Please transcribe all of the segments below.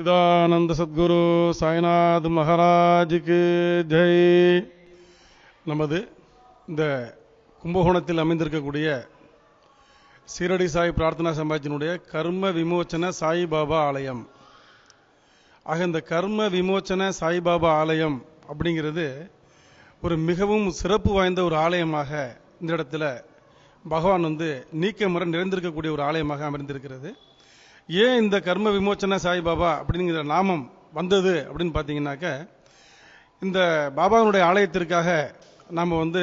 இதானந்த சத்குரு சாய்நாத் மகாராஜுக்கு ஜெய். நமது இந்த கும்பகோணத்தில் அமைந்திருக்கக்கூடிய சீரடி சாய் பிரார்த்தனா சமாஜத்தினுடைய கர்ம விமோச்சன சாய்பாபா ஆலயம். ஆக இந்த கர்ம விமோச்சன சாய்பாபா ஆலயம் அப்படிங்கிறது ஒரு மிகவும் சிறப்பு வாய்ந்த ஒரு ஆலயமாக இந்த இடத்துல பகவான் வந்து நீக்கமர நிறைந்திருக்கக்கூடிய ஒரு ஆலயமாக அமைந்திருக்கிறது. ஏன் இந்த கர்ம விமோச்சன சாய்பாபா அப்படிங்கிற நாமம் வந்தது அப்படின்னு பார்த்தீங்கன்னாக்க இந்த பாபாவினுடைய ஆலயத்திற்காக நாம் வந்து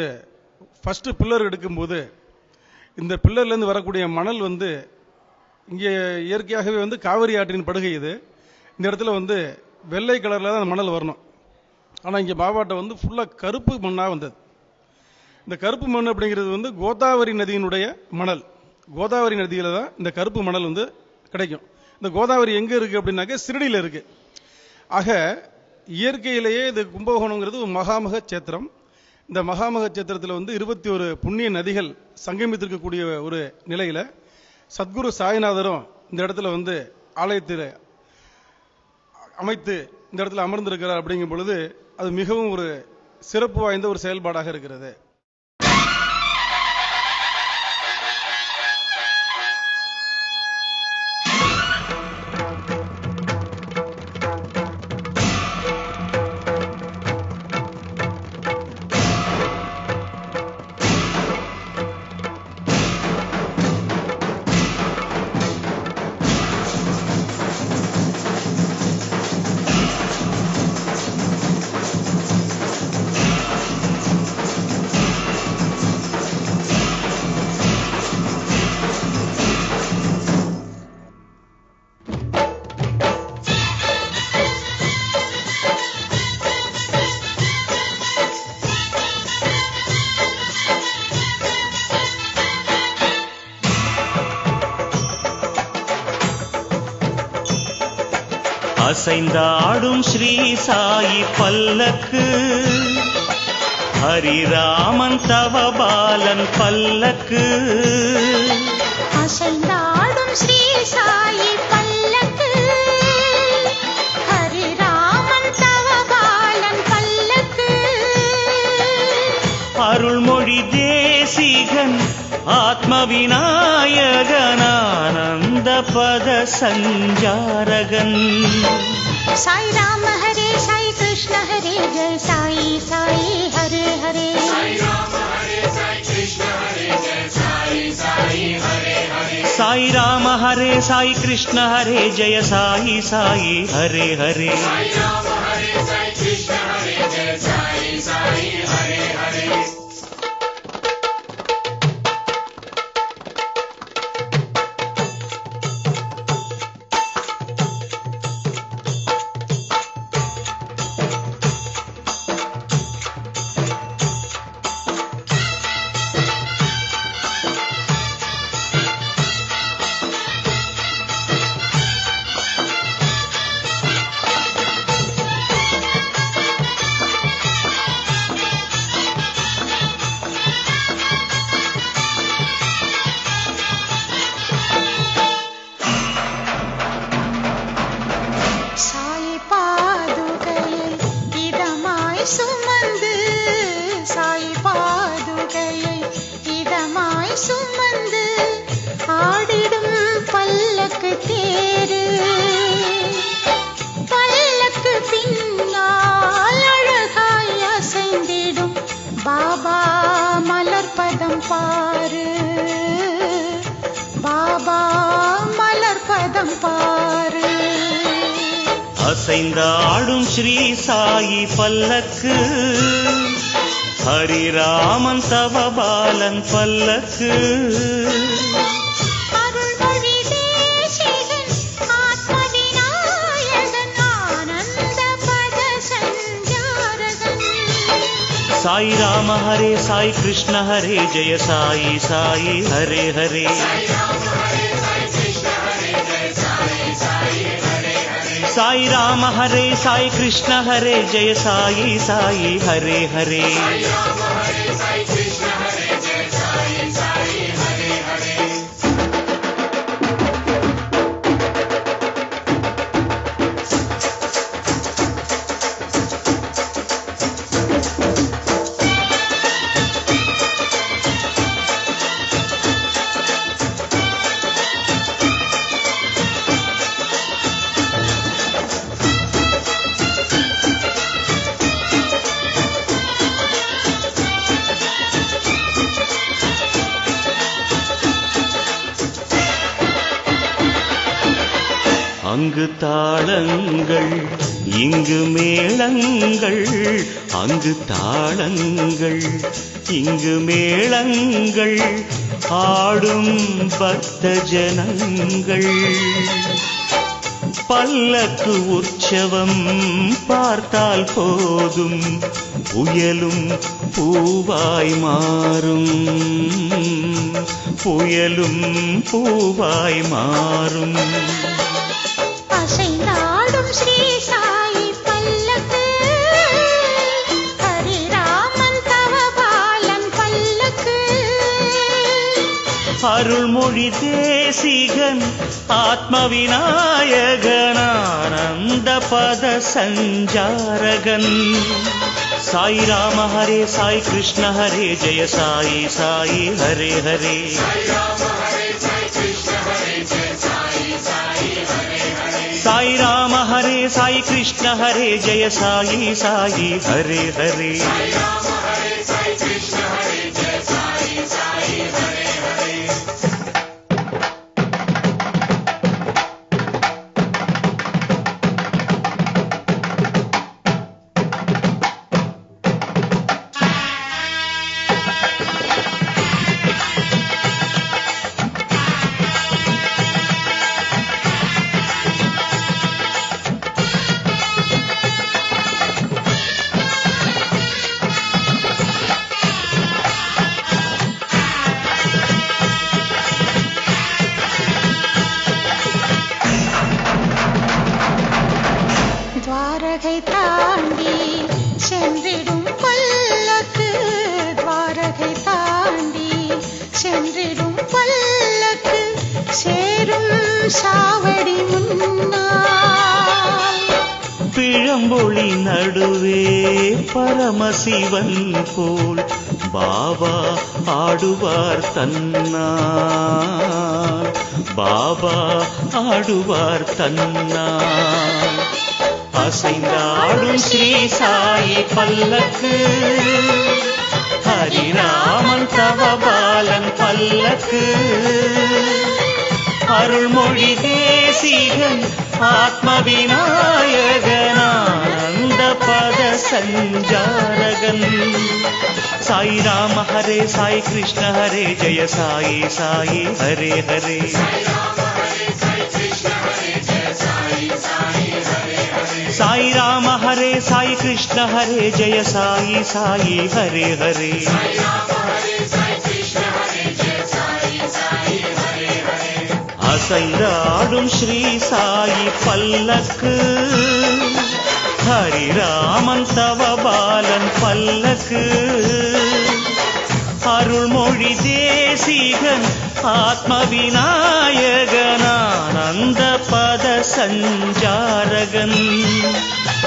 ஃபஸ்ட்டு பில்லர் எடுக்கும்போது இந்த பில்லர்லேருந்து வரக்கூடிய மணல் வந்து இங்கே இயற்கையாகவே வந்து காவிரி ஆற்றின் படுகை இது. இந்த இடத்துல வந்து வெள்ளை கலரில் தான் அந்த மணல் வரணும். ஆனால் இங்கே பாபாட்ட வந்து ஃபுல்லாக கருப்பு மண்ணாக வந்தது. இந்த கருப்பு மண் அப்படிங்கிறது வந்து கோதாவரி நதியினுடைய மணல். கோதாவரி நதியில் தான் இந்த கருப்பு மணல் வந்து கிடைக்கும். இந்த கோதாவரி எங்கே இருக்குது அப்படின்னாக்க சிறுடியில் இருக்குது ஆக இயற்கையிலேயே இது கும்பகோணங்கிறது ஒரு மகாமக சேத்திரம். இந்த மகாமக சேத்திரத்தில் வந்து இருபத்தி ஒரு புண்ணிய நதிகள் சங்கமித்திருக்கக்கூடிய ஒரு நிலையில் சத்குரு சாய்நாதரும் இந்த இடத்துல வந்து ஆலயத்தில் அமைத்து இந்த இடத்துல அமர்ந்திருக்கிறார் அப்படிங்கும் பொழுது அது மிகவும் ஒரு சிறப்பு வாய்ந்த ஒரு செயல்பாடாக இருக்கிறது. சாயி பல்லக்கு. ஹரிராமன் தவபாலன் பல்லக்கு. आत्मविनायगनानन्दपदसञ्जारगन् साई राम हरे साई कृष्ण हरे जय साई साई हरे हरे। साई राम हरे साई कृष्ण हरे जय साई साई हरे हरे साई राम हरे साई कृष्ण हरे जय साई हरे हरे। அசைந்தாடும் ஸ்ரீ சாயி பல்லக்கு. ஹரிராமன் தவபாலன் பல்லக்கு. சாய் ராம ஹரே சாய் கிருஷ்ண ஹரே ஜெய சாயி சாயி ஹரே ஹரே. साई राम हरे साई कृष्ण हरे जय साई सा हरे हरे। அங்கு தாளங்கள் இங்கு மேளங்கள் அங்கு தாளங்கள் இங்கு மேளங்கள் ஆடும் பக்த ஜனங்கள். பல்லக்கு உற்சவம் பார்த்தால் போதும் புயலும் பூவாய் மாறும். புயலும் பூவாய் மாறும். அசைந்தாடும் ஸ்ரீ சாயி பல்லக்கு ஹரிராமன் தவபாலன் பல்லக்கு. அருள்மொழி தேசிகன் ஆத்ம விநாயகனானந்த பத சஞ்சாரகன். சாய் ராம ஹரே சாய் கிருஷ்ண ஹரே ஜெய சாயி சாயி ஹரே ஹரே. சாய் साई कृष्ण हरे जय साई साई हरे हरे। साई राम हरे साई कृष्ण हरे நடுவே பரமசிவன் போல் பாபா ஆடுவார் தன்னார் பாபா ஆடுவார் தன்னார் அசைந்தாடும் ஸ்ரீ சாயி பல்லக்கு. ஹரிராமன் தவபாலன் பல்லக்கு. அருள்மொழி தேசிகன் ஆத்ம விநாயகன். பத சஞ்சாரகன் சாய் ராம ஹரே சாய் கிருஷ்ண ஹரே ஜெய சாயி சாயி ஹரே ஹரே சாய் ராம ஹரே சாய் கிருஷ்ண ஹரே ஜெய சாயி சாயி ஹரே ஹரே அசைந்தாடும் ஸ்ரீ சாயி பல்லக்கு ஹரிராமன் தவபாலன் பல்லக்கு. அருள்மொழி தேசிகன் ஆத்ம விநாயகனானந்த பத சஞ்சாரகன்.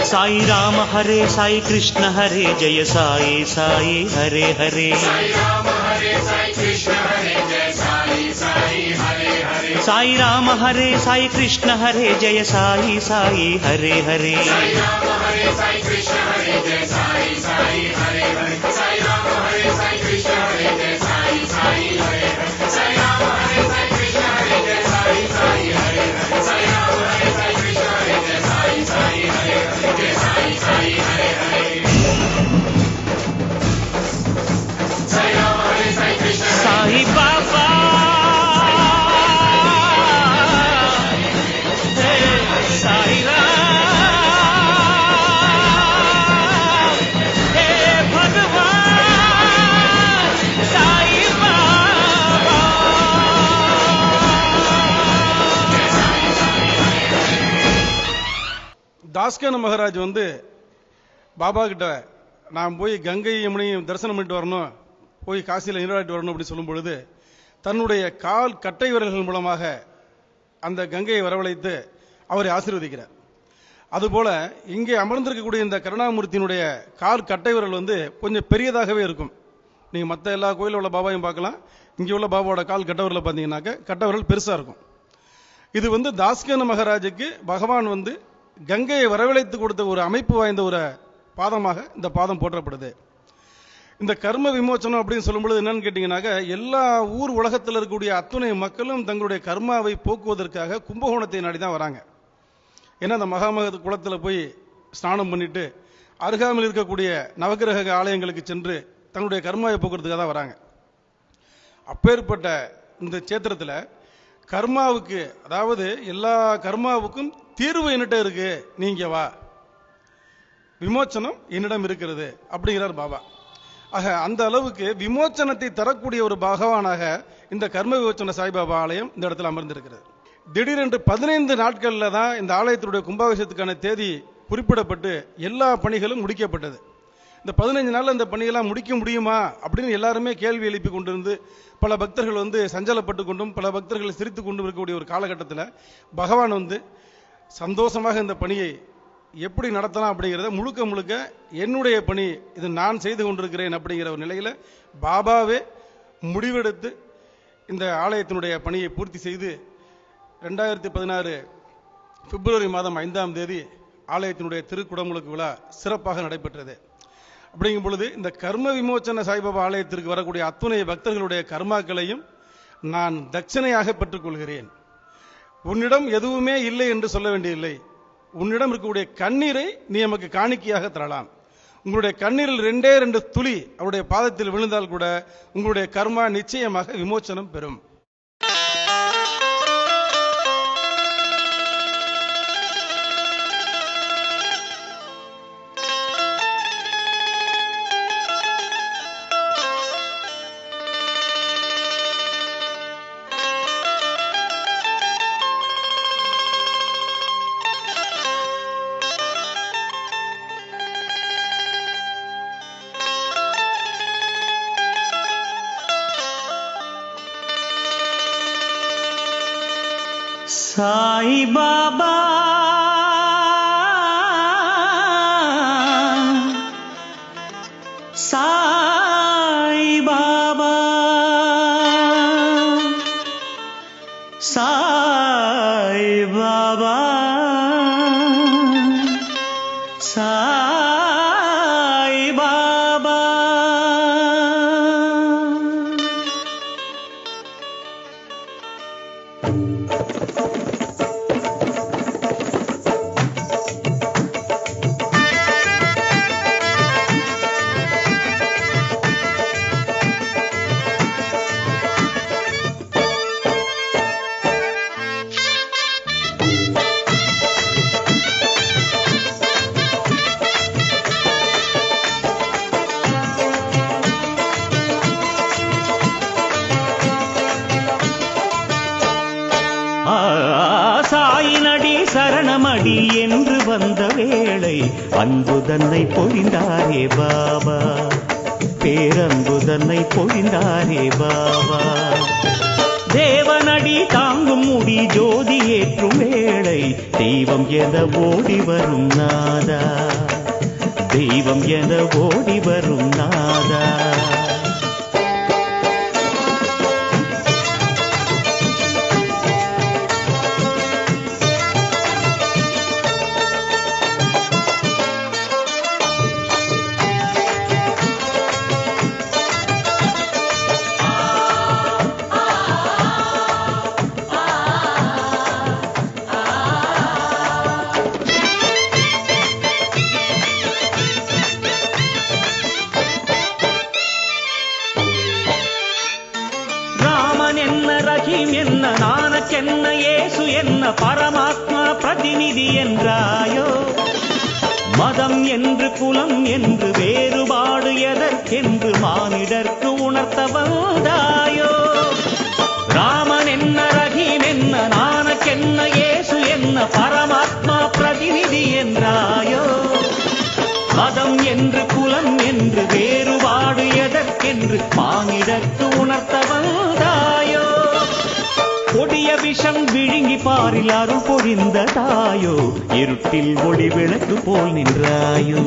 சாய் ராம ஹரே சாய் கிருஷ்ண ஹரே ஜெய சாயி சாயி ஹரே ஹரே. சாய் ராம ஹரே சாய் கிருஷ்ண साई राम हरे, साई कृष्ण हरे, जय साई साई हरे हरे। साई राम हरे साई कृष्ण हरे जय साई साई हरे हरे साई राम हरे साई कृष्ण हरे जय ஆஸ்கான மகாராஜ் வந்து பாபா கிட்ட நான் போய் கங்கை யமுனையும் தரிசனம் பண்ணிட்டு வரணும் போய் காசியில் நீராடிட்டு வரணும் அப்படின்னு சொல்லும் பொழுது தன்னுடைய கால் கட்டை விரல்கள் மூலமாக அந்த கங்கையை வரவழைத்து அவரை ஆசீர்வதிக்கிறார். அதுபோல இங்கே அமர்ந்திருக்கக்கூடிய இந்த கருணாமூர்த்தியினுடைய கால் கட்டை விரல் வந்து கொஞ்சம் பெரியதாகவே இருக்கும். நீங்கள் மற்ற எல்லா கோயிலில் உள்ள பாபாவையும் பார்க்கலாம். இங்கே உள்ள பாபாவோட கால் கட்டை விரலை பார்த்தீங்கன்னாக்க கட்டை விரல் பெருசாக இருக்கும். இது வந்து தாஸ்கன மகாராஜுக்கு பகவான் வந்து கங்கையை வரவழைத்து கொடுத்த ஒரு அமைப்பு வாய்ந்த ஒரு பாதமாக இந்த பாதம் போற்றப்படுது. இந்த கர்ம விமோச்சனம் அப்படின்னு சொல்லும்பொழுது என்னன்னு கேட்டீங்கன்னாக்க எல்லா ஊர் உலகத்தில் இருக்கக்கூடிய அத்துணை மக்களும் தங்களுடைய கர்மாவை போக்குவதற்காக கும்பகோணத்தை நாடி தான் வராங்க. ஏன்னா அந்த மகாமக குளத்தில் போய் ஸ்நானம் பண்ணிட்டு அருகாமையில் இருக்கக்கூடிய நவக்கிரக ஆலயங்களுக்கு சென்று தங்களுடைய கர்மாவை போக்குறதுக்காக தான் வராங்க. அப்பேற்பட்ட இந்த சேத்திரத்தில் கர்மாவுக்கு அதாவது எல்லா கர்மாவுக்கும் தீர்வு என்னட்ட இருக்கு நீங்க வா. விமோச்சனம் என்னிடம் இருக்கிறது அப்படிங்கிறார் பாபா. ஆக அந்த அளவுக்கு விமோச்சனத்தை தரக்கூடிய ஒரு பகவானாக இந்த கர்ம விமோச்சன சாய்பாபா ஆலயம் இந்த இடத்துல அமர்ந்திருக்கிறது. திடீரென்று பதினைந்து நாட்களில் தான் இந்த ஆலயத்தினுடைய கும்பாபிஷேகத்துக்கான தேதி குறிப்பிடப்பட்டு எல்லா பணிகளும் முடிக்கப்பட்டது. இந்த பதினஞ்சு நாளில் இந்த பணியெல்லாம் முடிக்க முடியுமா அப்படின்னு எல்லாருமே கேள்வி எழுப்பி கொண்டிருந்து பல பக்தர்கள் வந்து சஞ்சலப்பட்டு கொண்டும் பல பக்தர்கள் சிரித்து கொண்டும் இருக்கக்கூடிய ஒரு காலகட்டத்தில் பகவான் வந்து சந்தோஷமாக இந்த பணியை எப்படி நடத்தலாம் அப்படிங்கிறத முழுக்க முழுக்க என்னுடைய பணி இது நான் செய்து கொண்டிருக்கிறேன் அப்படிங்கிற ஒரு நிலையில் பாபாவே முடிவெடுத்து இந்த ஆலயத்தினுடைய பணியை பூர்த்தி செய்து ரெண்டாயிரத்தி பதினாறு பிப்ரவரி மாதம் ஐந்தாம் தேதி ஆலயத்தினுடைய திருக்குடமுழுக்கு விழா சிறப்பாக நடைபெற்றது. அப்படிங்கும் பொழுது இந்த கர்ம விமோச்சன சாய்பாபா ஆலயத்திற்கு வரக்கூடிய அத்துணை பக்தர்களுடைய கர்மாக்களையும் நான் தட்சணையாக பெற்றுக்கொள்கிறேன். உன்னிடம் எதுவுமே இல்லை என்று சொல்ல வேண்டியதில்லை. உன்னிடம் இருக்கக்கூடிய கண்ணீரை நீ நமக்கு காணிக்கையாக தரலாம். உங்களுடைய கண்ணீரில் ரெண்டே ரெண்டு துளி அவருடைய பாதத்தில் விழுந்தால் கூட உங்களுடைய கர்மா நிச்சயமாக விமோச்சனம் பெறும். சரணமடி என்று வந்த வேளை அன்பு தன்னை பொழிந்தாரே பாபா. பேரன்பு தன்னை பொழிந்தாரே பாபா. தேவனடி தாங்கும் முடி ஜோதி ஏற்றும் வேளை தெய்வம் என ஓடி வரும் நாதா. தெய்வம் என ஓடி வரும் நாதா. என்ன ஏசு என்ன பரமாத்மா பிரதிநிதி என்றாயோ? மதம் என்று குலம் என்று வேறுபாடு எதற்கென்று மானிடர்க்கு உணர்த்த வந்தாயோ ராமன் என்ன ரஹீம் என்ன நானக்கென்ன ஏசு என்ன பரமாத்மா பிரதிநிதி என்றாயோ? மதம் என்று குலம் என்று வேறுபாடு எதற்கென்று மானிடர்க்கு உணர்த்த வந்தாயோ கொடிய விஷம் விழுங்கி பாரில் அருள் பொழிந்த தாயோ இருட்டில் ஒளி விளக்கு போல் நின்றாயோ.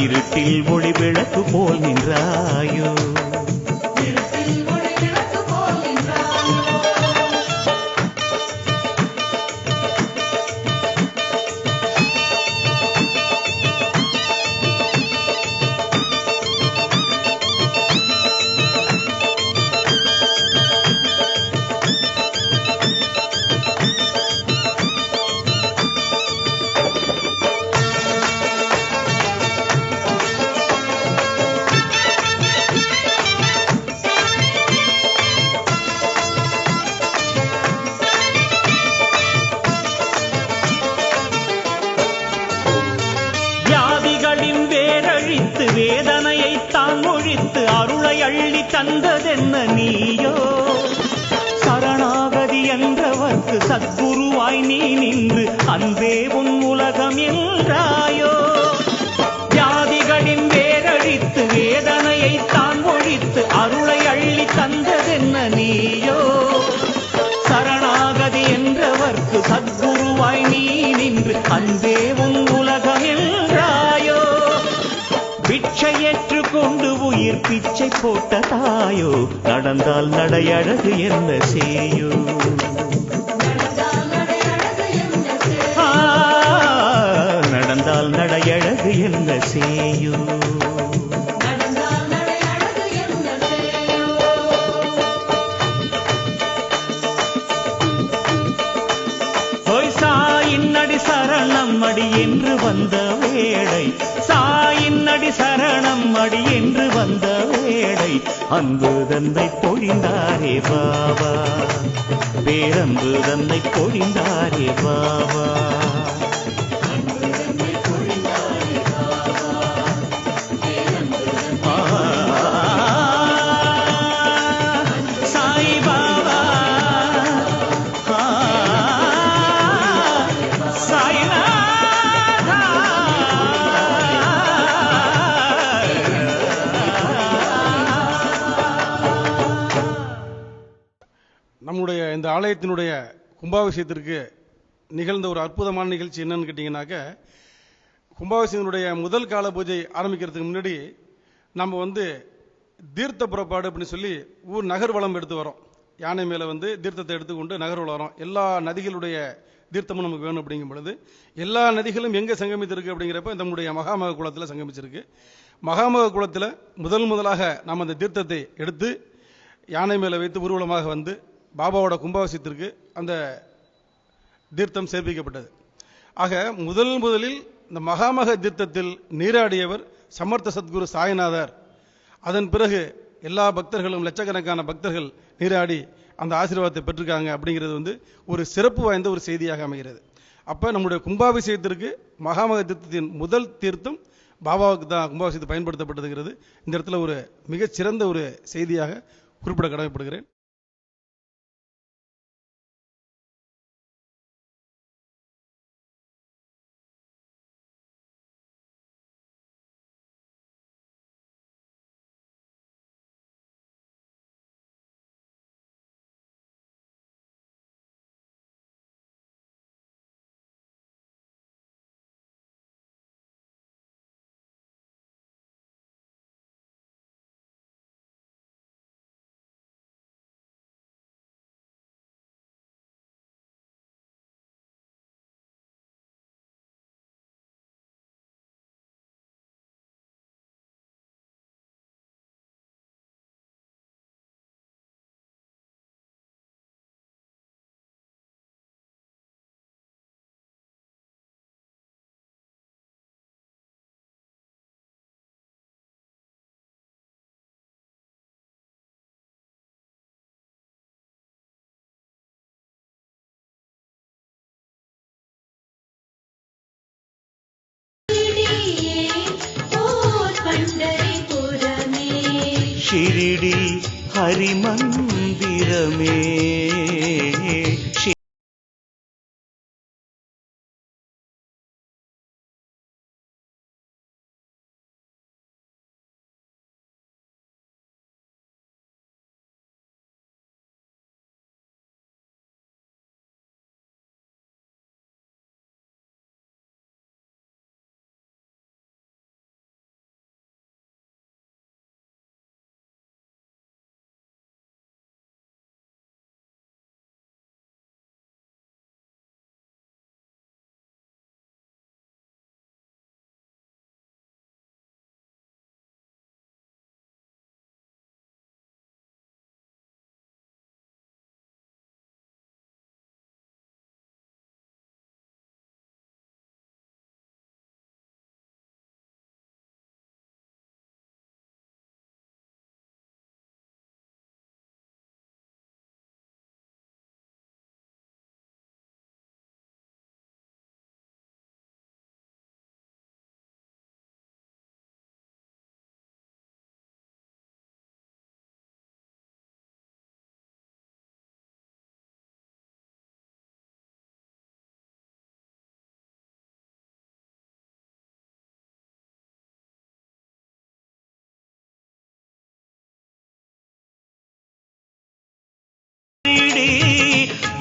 இருட்டில் ஒளி விளக்கு போல் நின்றாயோ. அன்பே உன் உலகம் என்றாயோ? ஜாதிகளின் வேரழித்து வேதனையை தான் ஒழித்து அருளை அள்ளி தந்ததென்ன நீயோ? சரணாகதி என்றவர்க்கு சத்குருவாய் நீ நின்று அன்பே உன் உலகம் என்றாயோ? பிச்சை ஏற்றுக்கொண்டு உயிர் பிச்சை போட்ட தாயோ? நடந்தால் நடையழகு என்ன செய்யோ என்ன சாயின் அடி சரணம் அடி என்று வந்த வேளை சாயின் அடி சரணம் அடி என்று வந்த வேளை அன்பு தந்தை பொழிந்தாரே பாபா. பேரன்பு தந்தை பொழிந்தாரே பாபா. ஆலயத்தினுடைய கும்பாபிஷேகத்திற்கு நிகழ்ந்த ஒரு அற்புதமான நிகழ்ச்சி என்னன்னு கேட்டிங்கனாக்க கும்பாபிஷேகத்தினுடைய முதல் கால பூஜை ஆரம்பிக்கிறதுக்கு முன்னாடி நம்ம வந்து தீர்த்த புறப்பாடு அப்படின்னு சொல்லி ஊர் நகர்வளம் எடுத்து வரோம். யானை மேலே வந்து தீர்த்தத்தை எடுத்துக்கொண்டு நகர்வளம் வளம் எல்லா நதிகளுடைய தீர்த்தமும் நமக்கு வேணும் அப்படிங்கும் பொழுது எல்லா நதிகளும் எங்கே சங்கமித்திருக்கு அப்படிங்கிறப்ப நம்முடைய மகாமக குளத்தில் சங்கமிச்சிருக்கு. மகாமக குளத்தில் முதல் முதலாக நாம் அந்த தீர்த்தத்தை எடுத்து யானை மேலே வைத்து ஊர்வலமாக வந்து பாபாவோட கும்பாவசியத்திற்கு அந்த தீர்த்தம் சேர்ப்பிக்கப்பட்டது. ஆக முதல் முதலில் இந்த மகாமக தீர்த்தத்தில் நீராடியவர் சமர்த்த சத்குரு சாய்நாதர். அதன் பிறகு எல்லா பக்தர்களும் லட்சக்கணக்கான பக்தர்கள் நீராடி அந்த ஆசீர்வாதத்தை பெற்றிருக்காங்க அப்படிங்கிறது வந்து ஒரு சிறப்பு வாய்ந்த ஒரு செய்தியாக அமைகிறது. அப்போ நம்முடைய கும்பாபிஷேகத்திற்கு மகாமக தீர்த்தத்தின் முதல் தீர்த்தம் பாபாவுக்கு தான் கும்பாபிஷேகத்தை பயன்படுத்தப்பட்டதுங்கிறது இந்த இடத்துல ஒரு மிகச்சிறந்த ஒரு செய்தியாக குறிப்பிட கடமைப்படுகிறேன். ஷிரிடி ஹரிமந்திரமே.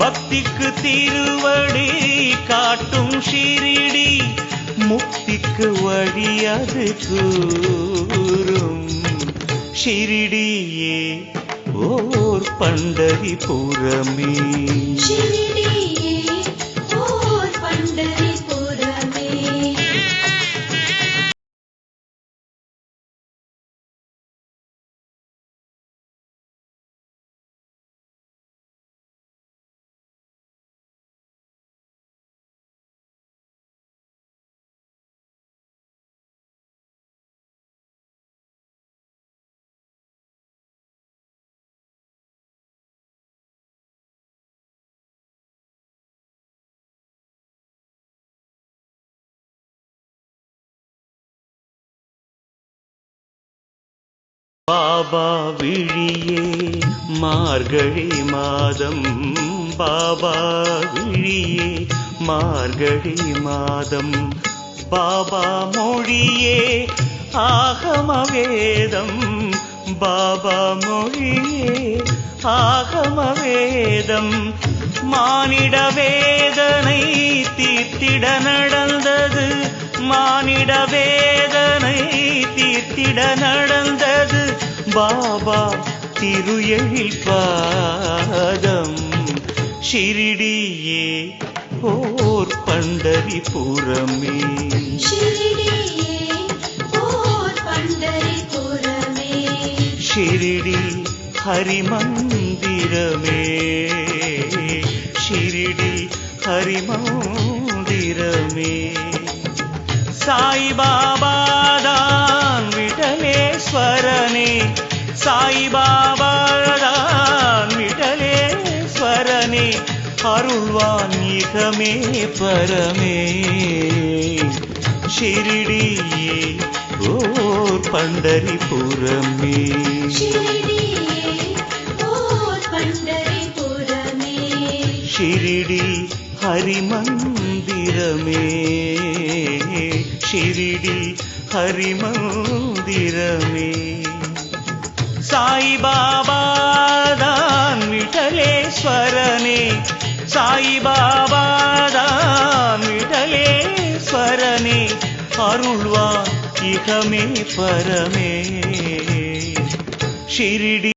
பக்திக்கு திருவடி காட்டும் ஷீரிடி முக்திக்கு வழி அது கூறும். ஷிரிடியே ஓர் பண்டரி புறமே. பாபா விழியே மார்கழி மாதம். பாபா விழியே மார்கழி மாதம். பாபா மொழியே ஆகம வேதம் பாபா மொழியே ஆகம வேதம் மானிட வேதனை தீர்த்திட நடந்தது. மானிட வேதனை தீர்த்திட நடந்தது. பாபா திரு பாதம். ஷிரிடியே ஓர் பண்டரி புறமே. ஷிரிடி ஹரிமந்திரமே. ஷிரிடி ஹரிமந்திரமே. சாய்பாபாதான் விடலேஸ்வரனே சாய்பாபாதான் விடலேஸ்வரனே அருள்வான் இகமே பரமே. ஷிரிடியே ஓர் பண்டரிபுரமே ஷிரிடி ஹரிமந்திரமே. ஷிரிடி ஹரிமந்திரமே. சாய்பாபாதான் விட்டலேஸ்வரனே. சாய்பாபாதான் விட்டலேஸ்வரனே. அருள்வா இகமே பரமே. ஷிரிடி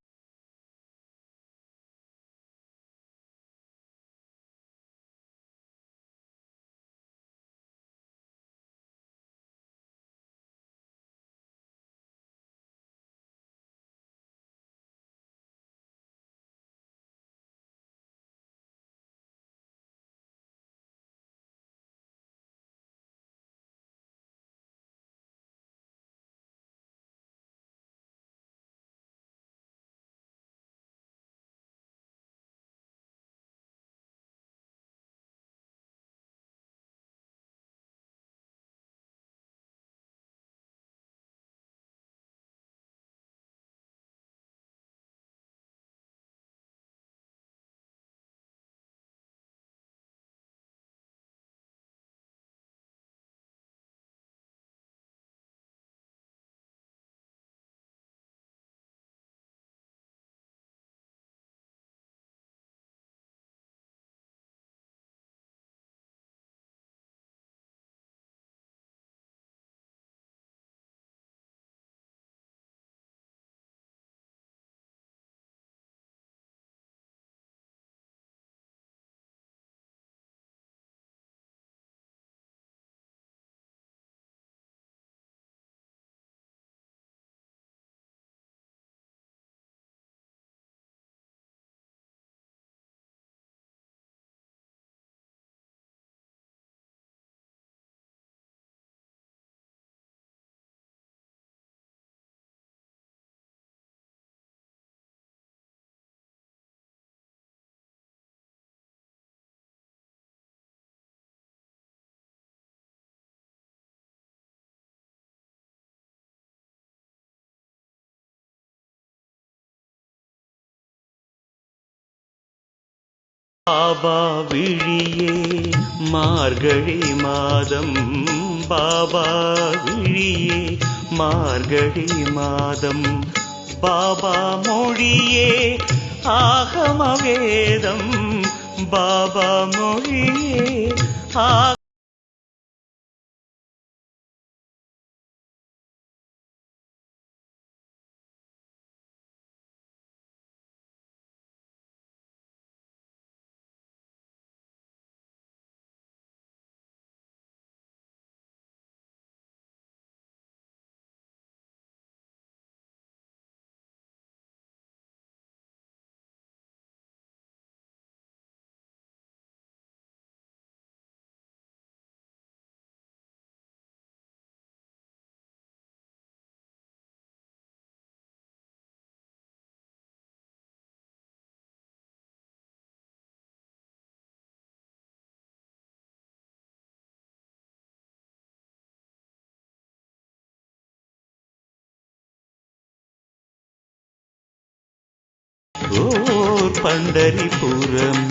பாபா விழியே மார்கழி மாதம். பாபா விழியே மார்கழி மாதம். பாபா மொழியே ஆகம வேதம் பாபா மொழியே ஆ पण्डरीपुरम्